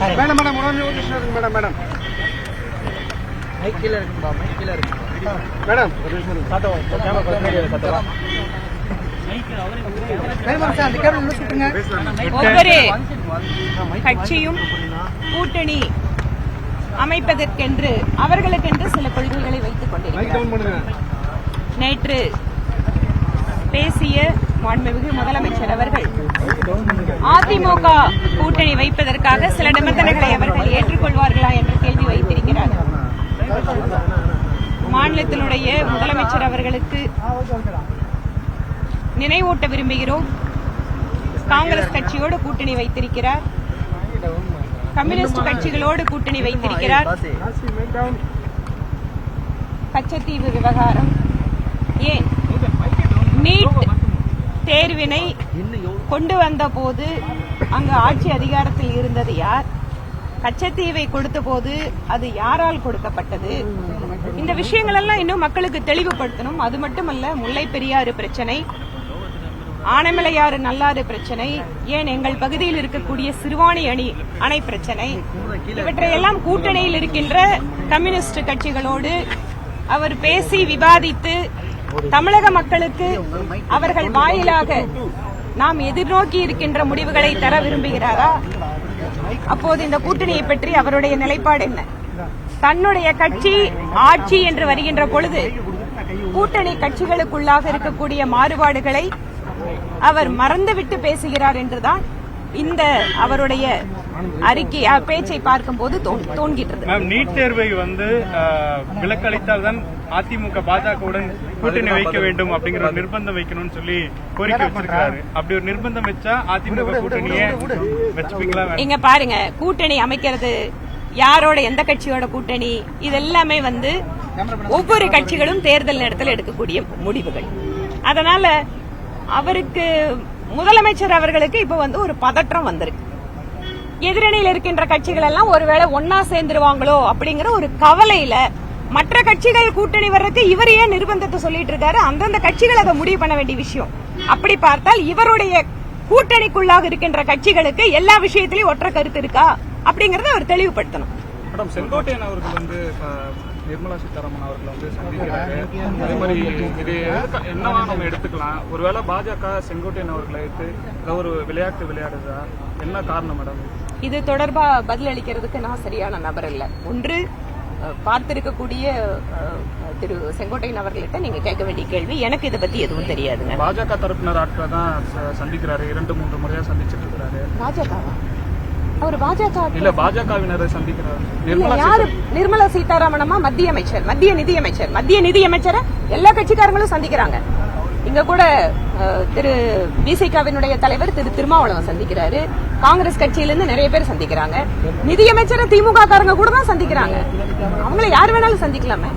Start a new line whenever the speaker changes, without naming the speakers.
Madam madam ஒரு நிமிஷம் இருங்க மேடம் மேடம்.
மைக் கீழே இருக்குப்பா மைக் கீழே இருக்கு
மேடம். ஒரு நிமிஷம்
கேமரா
ஒவ்வொரு கட்சியும் கூட்டணி அமைப்பதற்கென்று அவர்களுக்கென்று சில கொள்கைகளை வைத்துக் கொண்டிருக்கிறார். நேற்று பேசிய மாண்புமிகு முதலமைச்சர் அவர்கள். அதிமுக கூட்டணி வைப்பதற்காக சில நிபந்தனைகளை அவர்கள் ஏற்றுக்கொள்வார்களா என்ற கேள்வி வைத்திருக்கிறார். மாநிலத்தினுடைய முதலமைச்சர் அவர்களுக்கு நினைவூட்ட விரும்புகிறோம். காங்கிரஸ் கட்சியோடு கூட்டணி வைத்திருக்கிறார். கம்யூனிஸ்ட் கட்சிகளோடு கூட்டணி வைத்திருக்கிறார். கச்சத்தீவு விவகாரம். ஏன்? நீட் தேர்வினை கொண்டு வந்த போது அங்கு ஆட்சி அதிகாரத்தில் இருந்தது யார்? கச்சத்தீவை கொடுத்த போது அது யாரால் கொடுக்கப்பட்டது? இந்த விஷயங்கள் எல்லாம் இன்னும் மக்களுக்கு தெளிவுபடுத்தணும். அது மட்டுமல்ல முல்லை பெரியாறு பிரச்சனை ஆனமலையாறு நல்லாறு பிரச்சனை ஏன் எங்கள் பகுதியில் இருக்கக்கூடிய சிறுவாணி அணி அணை பிரச்சனை இவற்றையெல்லாம் கூட்டணியில் இருக்கின்ற கம்யூனிஸ்ட் கட்சிகளோடு அவர் பேசி விவாதித்து தமிழக மக்களுக்கு அவர்கள் வாயிலாக நாம் எதிர்நோக்கி இருக்கின்ற முடிவுகளை தர விரும்புகிறாரா? அப்போது இந்த கூட்டணியை பற்றி அவருடைய நிலைப்பாடு என்ன? தன்னுடைய கட்சி ஆட்சி என்று வருகின்ற பொழுது கூட்டணி கட்சிகளுக்குள்ளாக இருக்கக்கூடிய மாறுபாடுகளை அவர் மறந்துவிட்டு பேசுகிறார் என்றுதான் இந்த அவருடைய அறிக்கை பேச்சை பார்க்கும்போது தோன்- தோன்கின்றது.
மேம் நீட் தேர்வை வந்து விலக்களித்தால் தான் அதிமுக பாஜகவுடன் கூட்டணி வைக்க வேண்டும் அப்படிங்கிற ஒரு நிர்பந்தம் வைக்கணும்னு சொல்லி கோரிக்கை வச்சிருக்காரு. அப்படி ஒரு நிர்பந்தம் வச்சா அதிமுக கூட்டணியை வச்சுப்பீங்களா?
இங்க பாருங்க கூட்டணி அமைக்கிறது யாரோட எந்த கட்சியோட கூட்டணி? இதெல்லாமே வந்து ஒவ்வொரு கட்சிகளும் தேர்தல் நேரத்தில் எடுக்கக்கூடிய முடிவுகள். அதனால அவருக்கு முதலமைச்சர் அவர்களுக்கு இப்ப வந்து ஒரு பதற்றம் வந்திருக்கு. எதிரணியில் இருக்கின்ற கட்சிகள் எல்லாம் ஒருவேளை ஒன்னா சேர்ந்துருவாங்களோ அப்படிங்கிற ஒரு கவலையில மற்ற கட்சிகள் கூட்டணி வர்றதுக்கு இவர் ஏன் நிர்பந்தத்தை சொல்லிட்டு இருக்காரு? அந்தந்த கட்சிகள் அதை முடிவு பண்ண வேண்டிய விஷயம். அப்படி பார்த்தால் இவருடைய கூட்டணிக்குள்ளாக இருக்கின்ற கட்சிகளுக்கு எல்லா விஷயத்திலயும் ஒற்றை கருத்து இருக்கா? அப்படிங்கறத அவர் தெளிவுபடுத்தணும்.
மேடம் செங்கோட்டையன் அவர்கள் வந்து நிர்மலா சீதாராமன் அவர்கள் வந்து சந்திக்கிறாரு. அதே மாதிரி இது என்னவா நம்ம எடுத்துக்கலாம்? ஒருவேளை பாஜக செங்கோட்டையன் அவர்களை எடுத்து ஏதோ ஒரு விளையாட்டு விளையாடுதா என்ன காரணம் மேடம்?
இது தொடர்பா பதில் அளிக்கிறதுக்கு நான் சரியான நபர் இல்ல. ஒன்று பார்த்திருக்கக்கூடிய திரு செங்கோட்டையன் அவர்கள்ட்ட நீங்க கேட்க வேண்டிய கேள்வி. எனக்கு இதை பத்தி எதுவும் தெரியாதுங்க.
பாஜக தரப்பினர் ஆட்களை தான் சந்திக்கிறாரு. இரண்டு மூன்று முறையா சந்திச்சிட்டு இருக்கிறாரு.
பாஜகவா? அவர் பாஜக
இல்ல பாஜகவினரை சந்திக்கிறாரு. நிர்மலா
யாரு? நிர்மலா சீதாராமனமா மத்திய அமைச்சர் மத்திய நிதி அமைச்சர் மத்திய நிதி அமைச்சரை எல்லா கட்சிக்காரங்களும் சந்திக்கிறாங்க. இங்க கூட திரு பிசிகாவினுடைய தலைவர் திரு திருமாவளவன் சந்திக்கிறாரு. காங்கிரஸ் கட்சியில இருந்து நிறைய பேர் சந்திக்கிறாங்க. நிதியமைச்சரை திமுக காரங்க கூட தான் சந்திக்கிறாங்க. அவங்கள யார் வேணாலும் சந்திக்கலாமே.